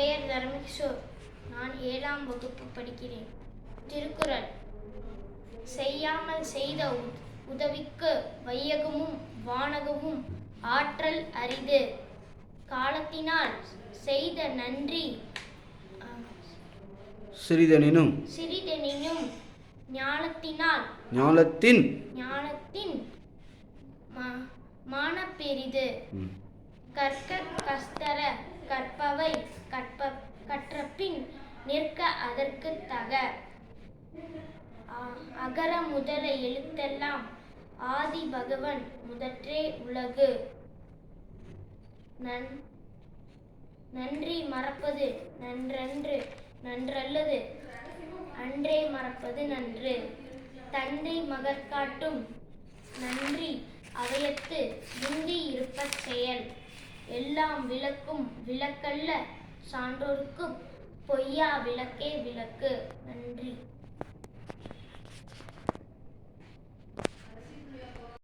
தர்மகிஷோர் நான் ஏழாம் வகுப்பு படிக்கிறேன். திருக்குறள். செய்யாமல் செய்த உதவிக்கு வையகமும் வானகமும் ஆற்றல் அரிது. காலத்தினால் செய்த நன்றி சிறிதெனினும் சிறிதெனினும் ஞானத்தினால் ஞானத்தின் மா- மானப்பெரிது. ம். கற்க கற்ப கற்றபின் நிற்க அதற்கு தக. அ- அகர முதல எழுத்தெல்லாம் ஆதி பகவன் முதற்றே உலகு. நன் நன்றி மறப்பது நன்றன்று நன்றல்லது அன்றே மறப்பது நன்று. தந்தை மகற்காட்டும் நன்றி அவையத்து முந்தி இருப்பச் செயல். எல்லாம் விளக்கும் விளக்கல்ல சான்றோர்க்குப் பொய்யா விளக்கே விளக்கு. நன்றி.